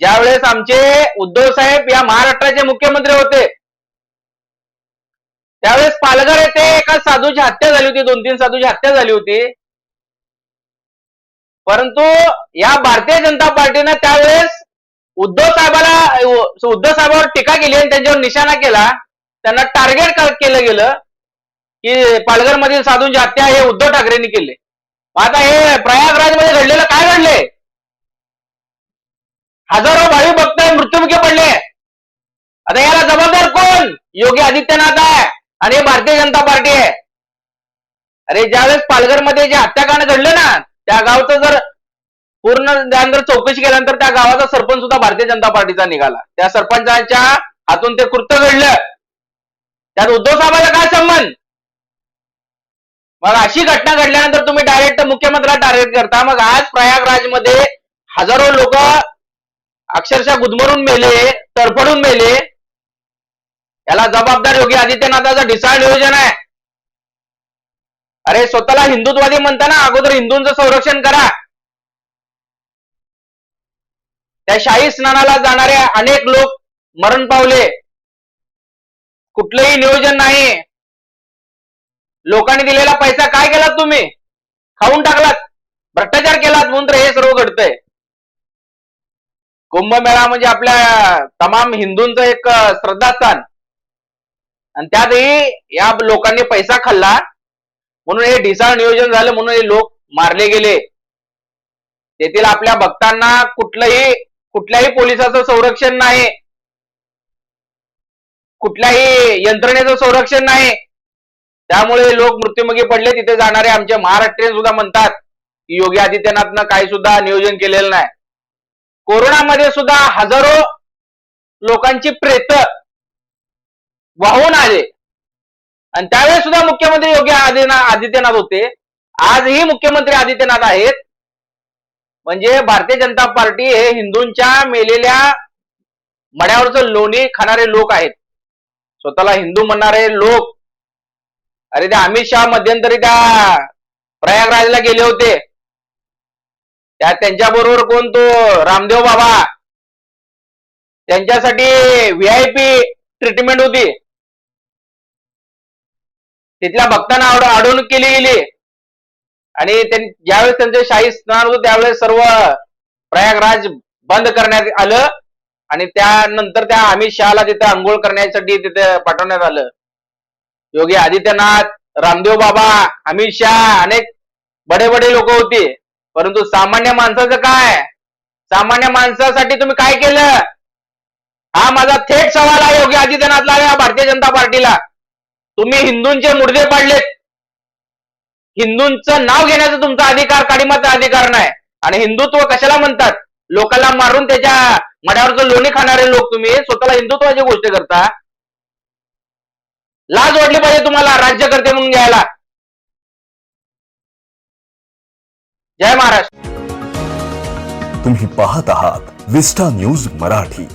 ज्यावेळेस आमचे उद्धव साहेब या महाराष्ट्राचे मुख्यमंत्री होते त्यावेळेस पालघर येथे एका साधूची हत्या झाली होती दोन तीन साधूची हत्या झाली होती. परंतु या भारतीय जनता पार्टीनं त्यावेळेस उद्धव साहेबाला उद्धव साहेबावर टीका केली आणि त्यांच्यावर निशाणा केला. त्यांना टार्गेट केलं गेलं? की पालघर मधील साधूंची हत्या हे उद्धव ठाकरेंनी केले. आता हे प्रयागराजमध्ये घडलेलं काय घडले हजारो भावी भक्त मृत्युमुखी पडले आता याला जबाबदार कोण योगी आदित्यनाथ आहे आणि भारतीय जनता पार्टी आहे अरे ज्यावेळेस पालघरमध्ये जे हत्याकांड घडलं ना त्या गावचं जर पूर्ण त्यानंतर चौकशी केल्यानंतर त्या गावाचा सरपंच सुद्धा भारतीय जनता पार्टीचा निघाला. त्या सरपंचांच्या हातून ते कृत्य घडलं. त्यात उद्धव साहेबांचा काय संबंध? मग अशी घटना घडल्यानंतर तुम्ही डायरेक्ट मुख्यमंत्र्याला टार्गेट करता. मग आज प्रयागराजमध्ये हजारो लोक अक्षरशः गुदमरून मेले तडफडून मेले. याला जबाबदार योगी आदित्यनाथाचं ढिसाळ नियोजन आहे. अरे स्वतःला हिंदुत्वादी म्हणताना अगोदर हिंदूंचं संरक्षण करा. त्या शाही स्नानाला जाणारे अनेक लोक मरण पावले. कुठलंही नियोजन नाही. लोकांनी दिलेला पैसा काय केलात तुम्ही? खाऊन टाकलात. भ्रष्टाचार केलात म्हणून तर हे सर्व घडतंय. कुंभमेळा म्हणजे आपल्या तमाम हिंदूंचं एक श्रद्धास्थान. आणि त्यातही या लोकांनी पैसा खाल्ला. म्हणून हे ढिसाळ नियोजन झालं म्हणून हे लोक मारले गेले. तेथील आपल्या भक्तांना कुठलंही कुठल्याही पोलिसाचं संरक्षण नाही. कुठल्याही यंत्रणेचं संरक्षण नाही. त्यामुळे लोक मृत्युमुखी पडले. तिथे जाणारे आमचे महाराष्ट्रीयन सुद्धा म्हणतात की योगी आदित्यनाथनं काही सुद्धा नियोजन केलेलं नाही. कोरोनामध्ये सुद्धा हजारो लोकांची प्रेत वाहून आले. आणि त्यावेळेस सुद्धा मुख्यमंत्री योगी आदित्यनाथ आदित्यनाथ होते. आजही मुख्यमंत्री आदित्यनाथ आहेत. म्हणजे भारतीय जनता पार्टी हे हिंदूंच्या मेलेल्या मड्यावरचं लोणी खाणारे लोक आहेत. स्वतःला हिंदू म्हणणारे लोक. अरे ते अमित शहा मध्यंतरी त्या प्रयागराजला गेले होते. त्या त्यांच्या बरोबर कोण तो? रामदेव बाबा. त्यांच्यासाठी व्हीआयपी ट्रीटमेंट होती. तिथल्या भक्तांना आवड अडवणूक केली गेली. आणि ज्यावेळेस त्यांचे शाही स्नान होतं त्यावेळेस सर्व प्रयागराज बंद करण्यात आलं. आणि त्यानंतर त्या अमित शहाला तिथे आंघोळ करण्यासाठी तिथे पाठवण्यात आलं. योगी आदित्यनाथ रामदेव बाबा अमित शहा अनेक बडे बडे लोक होती. परंतु सामान्य माणसाचं काय? सामान्य माणसासाठी तुम्ही काय केलं? हा माझा थेट सवाल आहे योगी आदित्यनाथला या भारतीय जनता पार्टीला. तुम्ही हिंदूंचे मुर्दे पाडलेत. हिंदूंचं नाव घेण्याचा तुमचा अधिकार काडीमाचा अधिकार नाही. आणि हिंदुत्व कशाला म्हणतात? लोकांना मारून त्याच्या मड्यावरचं लोणी खाणारे लोक तुम्ही स्वतःला हिंदुत्वाची गोष्ट करता. लाज वाटली पाहिजे तुम्हाला राज्यकर्ते म्हणून घ्यायला. जय महाराष्ट्र. तुम्ही पाहत आहात विस्टा न्यूज मराठी.